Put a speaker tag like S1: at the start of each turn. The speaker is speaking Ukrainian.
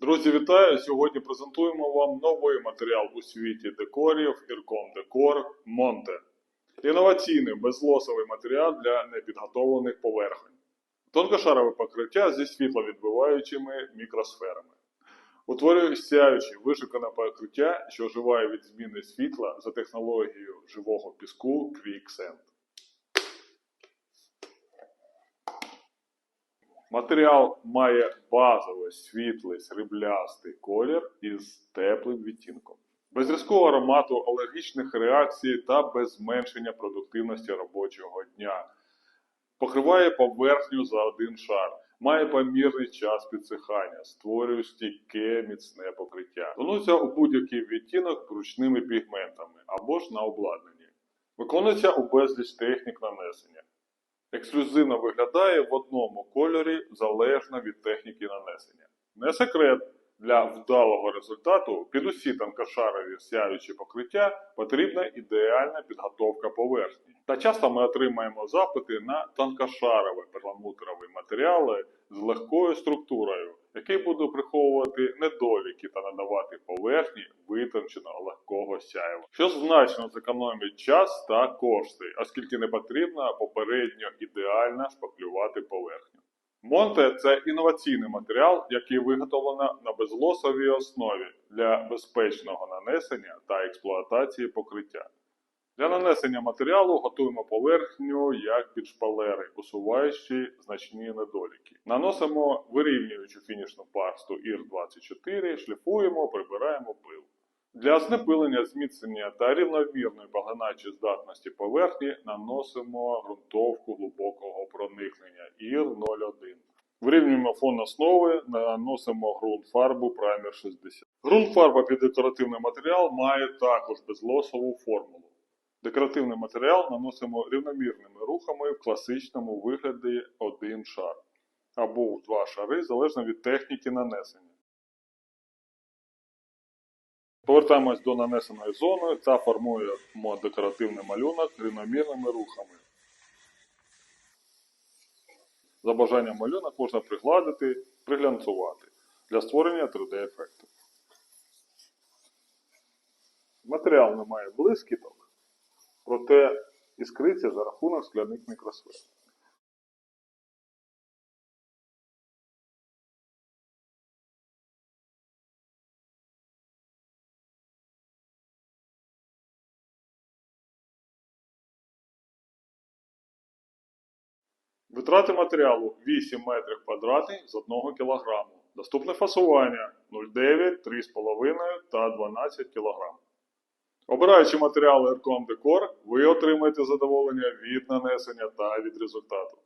S1: Друзі, вітаю! Сьогодні презентуємо вам новий матеріал у світі декорів Ircom Decor Monte. Інноваційний безлосовий матеріал для непідготовлених поверхонь. Тонкошарове покриття зі світловідбиваючими мікросферами. Утворює сяюче вишукане покриття, що оживає від зміни світла за технологією живого піску Quicksand. Матеріал має базовий світлий сріблястий колір із теплим відтінком, без різкого аромату алергічних реакцій та без зменшення продуктивності робочого дня. Покриває поверхню за один шар, має помірний час підсихання, створює стійке міцне покриття. Тонуться у будь-який відтінок ручними пігментами або ж на обладнанні. Виконується у безліч технік нанесення. Ексклюзивно виглядає в одному кольорі залежно від техніки нанесення. Не секрет, для вдалого результату під усі танкошарові сяючі покриття потрібна ідеальна підготовка поверхні. Та часто ми отримаємо запити на тонкошарові перламутрові матеріали з легкою структурою, який буде приховувати недоліки та надавати поверхні витонченого легкого сяєва, що значно зекономить час та кошти, оскільки не потрібно попередньо ідеально шпаклювати поверхню. Монте це інноваційний матеріал, який виготовлено на безлосовій основі для безпечного нанесення та експлуатації покриття. Для нанесення матеріалу готуємо поверхню як під шпалери, усуваючи значні недоліки. Наносимо вирівнюючу фінішну пасту ІР-24, шліфуємо, прибираємо пил. Для знепилення, зміцнення та рівномірної поглинаючої здатності поверхні наносимо ґрунтовку глибокого проникнення ІР-01. Вирівнюємо фон основи, наносимо ґрунт фарбу Primer 60. Ґрунт фарба під декоративний матеріал має також безлосову формулу. Декоративний матеріал наносимо рівномірними рухами в класичному вигляді один шар або два шари, залежно від техніки нанесення. Повертаємось до нанесеної зони та формуємо декоративний малюнок рівномірними рухами. За бажанням малюнок можна пригладити, приглянцувати для створення 3D-ефекту. Матеріал не має блискіток, проте іскриться за рахунок скляних мікросфер. Витрати матеріалу 8 метрів квадратних з 1 кг. Доступне фасування 0,9, 3,5 та 12 кг. Обираючи матеріали Ercom Decor, ви отримаєте задоволення від нанесення та від результату.